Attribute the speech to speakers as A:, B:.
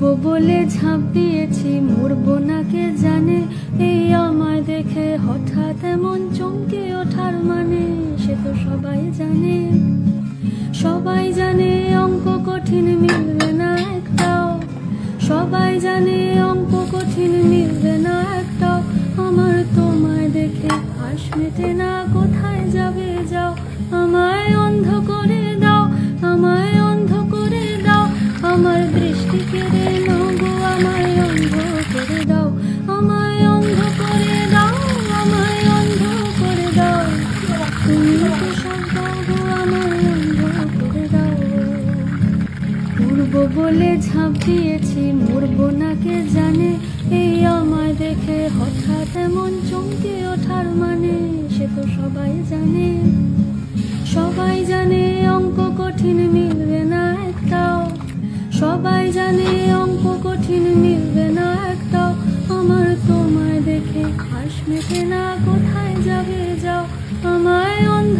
A: উড়বো বলে ঝাঁপ দিয়েছি, মরবো না কে জানে। এই আমায় দেখে হঠাৎ এমন চমকে ওঠার মানে সে তো সবাই জানে। সবাই জানে অঙ্ক কঠিন, মিলবে না একটাও। সবাই জানে অঙ্ক কঠিন, মিলবে না একটাও। আমার তোমায় দেখে হাস মেটে না, কোথায় যাবে যাও? আমায় বলে ঝাঁপ দিয়েছি মরবো না কে জানে? এই আমায় দেখে হঠাৎ এমন চমকে ওঠার মানে সে তো সবাই জানে। সবাই জানে অঙ্ক কঠিন মিলবে না একটাও। সবাই জানে অঙ্ক কঠিন মিলবে না একটাও। আমার তোমায় দেখে হাস মেটে না, কোথায় যাবে যাও? আমায় অন্ধ